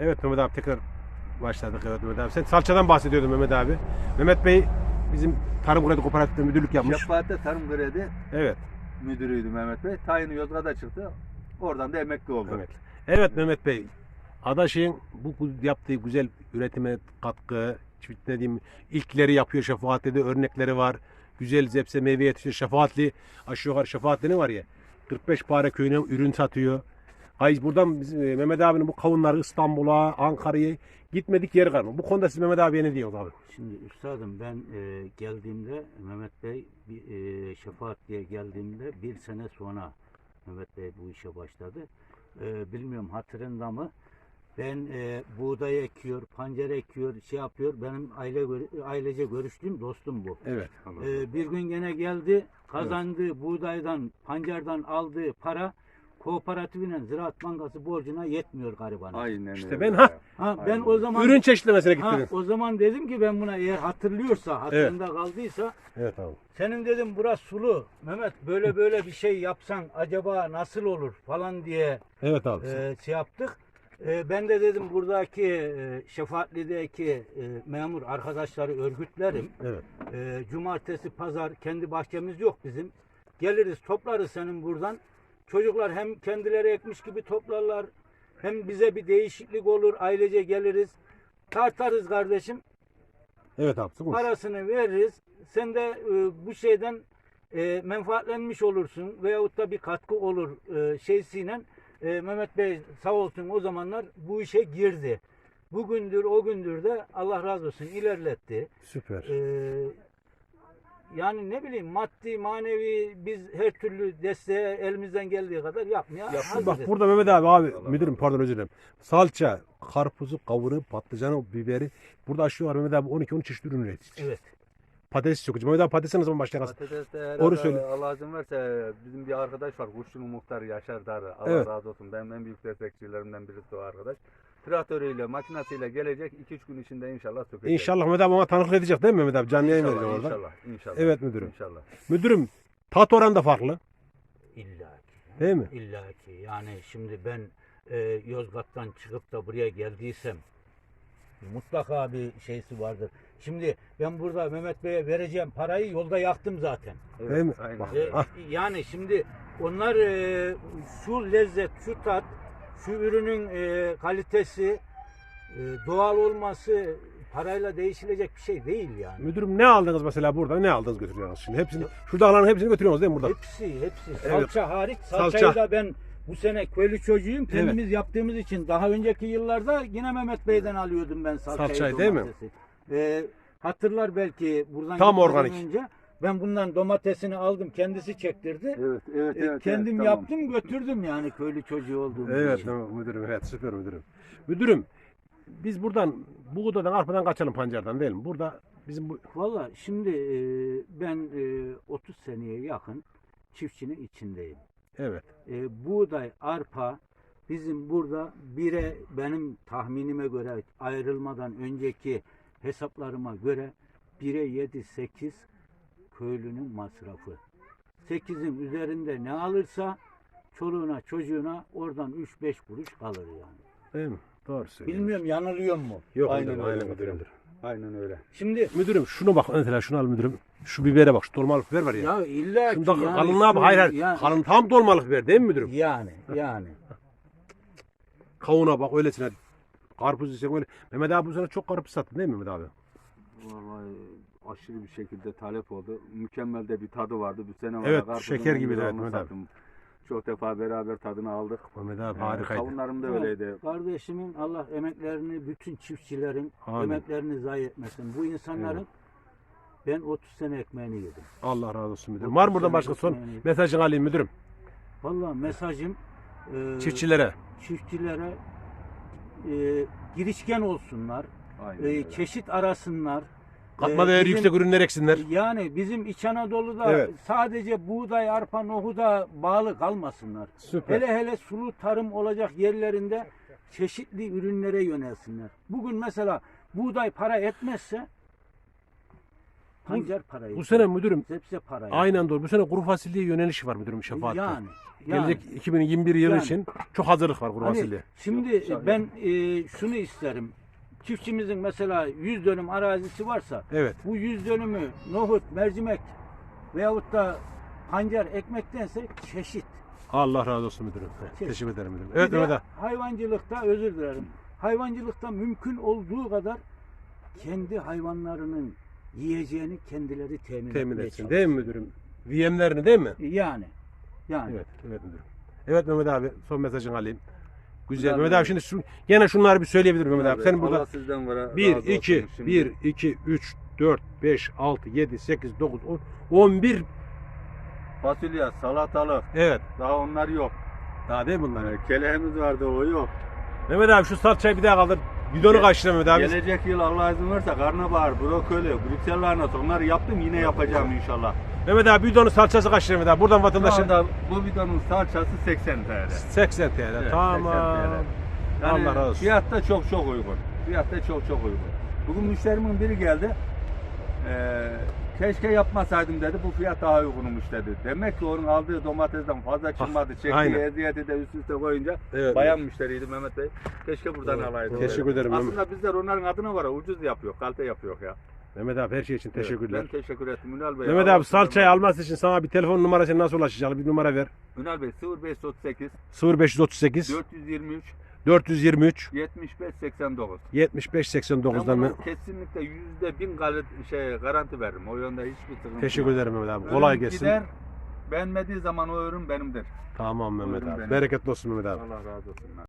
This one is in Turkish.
Evet Mehmet abi tekrar başladık evet Mehmet abi. Sen salçadan bahsediyordun Mehmet abi. Mehmet Bey bizim Tarım Kredi Kooperatif'te müdürlük yapmış. Şefaat'te Tarım Kredi Evet. müdürüydü Mehmet Bey. Tayini Yozgat'a çıktı. Oradan da emekli oldu. Evet. Evet Mehmet Bey. Adaş'ın bu yaptığı güzel üretime katkı, çift ne diyeyim, ilkleri yapıyor Şefaat'te de örnekleri var. Güzel zepse meyve yetiştiriyor. Şefaatli aşağı yukarı Şefaatli ne var ya? 45 para köyüne ürün satıyor. Hayır buradan bizim, e, Mehmet abinin bu kavunları İstanbul'a, Ankara'ya gitmedik yeri kalmadı. Bu konuda siz Mehmet abiye ne diyorsunuz abi? Şimdi üstadım ben e, geldiğimde Mehmet Bey bir, e, Şefaat diye geldiğimde bir sene sonra Mehmet Bey bu işe başladı. E, bilmiyorum hatırında mı? Ben e, buğday ekiyor, pancar ekiyor, şey yapıyor. Benim aile ailece görüştüğüm dostum bu. Evet. E, bir gün gene geldi, kazandığı buğdaydan, pancardan aldığı para kooperatifinin Ziraat Bankası borcuna yetmiyor garibanın. Aynen İşte öyle. ben- ha, Ha, ben Aynen. o zaman Ürün çeşitlemesine Ha, gittiniz. o zaman dedim ki ben buna eğer hatırlıyorsa, hatırında kaldıysa Evet abi. senin dedim burası sulu. Mehmet böyle böyle bir şey yapsan acaba nasıl olur falan diye Evet abi. e, şey yaptık. E, ben de dedim buradaki e, Şefaatli'deki e, memur arkadaşları örgütlerim. Evet. E, cumartesi, pazar kendi bahçemiz yok bizim. Geliriz toplarız senin buradan. Çocuklar hem kendileri ekmiş gibi toplarlar hem bize bir değişiklik olur. Ailece geliriz. Tartarız kardeşim. Evet abi. Konuş. Parasını veririz. Sen de e, bu şeyden e, menfaatlenmiş olursun veyahut da bir katkı olur e, şeysiyle. E, Mehmet Bey sağ olsun o zamanlar bu işe girdi. Bugündür o gündür de Allah razı olsun ilerletti. Süper. Ee, yani ne bileyim maddi manevi biz her türlü desteğe elimizden geldiği kadar yapmaya hazırız. Bak burada Mehmet abi abi müdürüm pardon özür dilerim. Salça, karpuzu, kavunu, patlıcanı, biberi. Burada aşağı yukarı Mehmet abi 12-13 çeşit ürün üretiyor. Evet. Patates çok. Mehmet abi patatese ne zaman başlayacağız? Patates de Doğru söyle. Allah izin verse bizim bir arkadaş var. Kuşçunun muhtarı Yaşar Darı. Allah Evet. razı olsun. Benim en büyük destekçilerimden birisi o arkadaş. Traktörüyle, makinesiyle gelecek. 2-3 gün içinde inşallah sökecek. İnşallah Mehmet abi ona tanıklık edecek değil mi Mehmet abi? Canlı yayın İnşallah, vereceğim orada. inşallah, inşallah. Evet müdürüm. İnşallah. Müdürüm tat oranı da farklı. İlla ki. Değil mi? İlla ki. Yani şimdi ben e, Yozgat'tan çıkıp da buraya geldiysem mutlaka bir şeysi vardır. Şimdi ben burada Mehmet Bey'e vereceğim parayı yolda yaktım zaten. Evet, Değil mi? Aynen. Bak. E, Ah. yani şimdi onlar e, şu lezzet, şu tat, şu ürünün e, kalitesi, e, doğal olması parayla değişilecek bir şey değil yani. Müdürüm ne aldınız mesela burada? Ne aldınız götürüyorsunuz şimdi? Hepsini, şurada alanın hepsini götürüyorsunuz değil mi burada? Hepsi, hepsi. Salça hariç. Salça. Salçayı da ben bu sene köylü çocuğuyum. Kendimiz yaptığımız için daha önceki yıllarda yine Mehmet Bey'den alıyordum ben salçayı. Salçayı değil mi? domatesi. E, hatırlar belki buradan Tam gitmeden organik. önce ben bundan domatesini aldım kendisi çektirdi. Evet, evet, E, evet. kendim evet, tamam. yaptım götürdüm yani köylü çocuğu olduğum Evet için. tamam müdürüm evet süper müdürüm. Müdürüm biz buradan buğdadan arpadan kaçalım pancardan değil mi? Burada bizim bu Valla şimdi e, ben e, 30 seneye yakın çiftçinin içindeyim. evet E, buğday, arpa bizim burada bire benim tahminime göre ayrılmadan önceki hesaplarıma göre bire 7 8 köylünün masrafı. 8'in üzerinde ne alırsa çoluğuna çocuğuna oradan 3-5 kuruş kalır yani. değil mi? Doğru söylüyorsun. Bilmiyorum yanılıyor mu? Yok Aynen öyle aynen müdürüm. müdürüm. Aynen öyle. Şimdi Müdürüm şunu bak mesela şunu al müdürüm. Şu bibere bak şu dolmalık biber var ya. ya illa ki Şunda yani kalınlığa bak hayır hayır. ya- Kalın tam dolmalık biber değil mi müdürüm? Yani yani. Kavuna bak öylesine. Karpuz ise öyle. Mehmet abi bu sene çok karpuz sattın değil mi Mehmet abi? Vallahi aşırı bir şekilde talep oldu. Mükemmel de bir tadı vardı. Bir sene Evet, karpuzun şeker gibi, evet, onu Mehmet abi. Çok defa beraber tadını aldık. Mehmet abi Ee, harikaydı. Kavunlarım da Evet, öyleydi. Kardeşimin Allah emeklerini bütün çiftçilerin Amin. emeklerini zayi etmesin. Bu insanların ben 30 sene ekmeğini yedim. Allah razı olsun müdürüm. Var mı buradan başka son Yani- mesajını alayım müdürüm? Vallahi mesajım e, Çiftçilere. çiftçilere e, girişken olsunlar. Aynen e, öyle. çeşit arasınlar. Katma E, değeri bizim- yüksek ürünler eksinler. Yani bizim İç Anadolu'da Evet. sadece buğday, arpa, nohuda bağlı kalmasınlar. Süper. Hele hele sulu tarım olacak yerlerinde çeşitli ürünlere yönelsinler. Bugün mesela buğday para etmezse pancar parayı. Bu sene müdürüm Zepse parayı. aynen doğru. Bu sene kuru fasulyeye yöneliş var müdürüm şefaatle. Yani. yani. Gelecek 2021 yılı Yani. için çok hazırlık var kuru Hani fasulye. şimdi ben e, şunu isterim. Çiftçimizin mesela 100 dönüm arazisi varsa Evet. bu 100 dönümü nohut, mercimek veyahut da pancar ekmektense çeşit. Allah razı olsun müdürüm. Şey- Teşekkür ederim müdürüm. Evet Mehmet hayvancılıkta özür dilerim. Hayvancılıkta mümkün olduğu kadar kendi hayvanlarının yiyeceğini kendileri temin, Temin etsin. çalışsın. Değil mi müdürüm? VM'lerini değil mi? Yani. Yani. Evet, evet müdürüm. Evet Mehmet abi son mesajını alayım. Güzel. Mehmet abi şimdi şu, gene şunları bir söyleyebilirim Mehmet abi. Senin Allah burada sizden var. 1, razı 2, olsun. Şimdi 1, 2, 3, 4, 5, 6, 7, 8, 9, 10, 11. Fasulye, salatalık. Evet. Daha onlar yok. Daha değil mi bunlar? Ee, Kelehimiz vardı o yok. Mehmet abi şu salçayı bir daha kaldır. Bidonu kaç lira Mehmet abi? Gelecek yıl Allah izin verirse karnabahar, brokoli, Brüksel lahanası onları yaptım yine yapacağım inşallah. Mehmet abi bidonu salçası kaç lira Mehmet abi? Buradan Şu vatandaşa anda bu bidonun salçası 80 TL. 80 TL. Evet, tamam. 80 TL. Yani Allah razı olsun. Fiyat da çok çok uygun. Fiyat da çok çok uygun. Bugün müşterimin biri geldi. Ee, keşke yapmasaydım dedi. Bu fiyat daha uygunmuş dedi. Demek ki onun aldığı domatesten fazla çıkmadı. Çektiği aynen. eziyeti de üst üste koyunca Evet. bayan müşteriydi Mehmet Bey. Keşke buradan Evet. alaydım. Teşekkür ederim Mehmet. Aslında bizler onların adına var ya, ucuz yapıyor. Kalite yapıyor ya. Mehmet abi her şey için teşekkürler. Ben teşekkür ettim Ünal Bey. Mehmet abi salçayı alması için sana bir telefon numarası nasıl ulaşacak? Bir numara ver. Ünal Bey 0538 0538 423 423 75 89. 75 Ben 89'dan mı? kesinlikle yüzde bin gal- şey, garanti veririm. O yönde hiçbir sıkıntı Teşekkür yok. ederim Mehmet abi. Kolay Ürün gelsin. Gider, beğenmediği zaman o ürün benimdir. Tamam Mehmet Buyurun abi. benim. Bereketli olsun Mehmet abi. Allah razı olsun.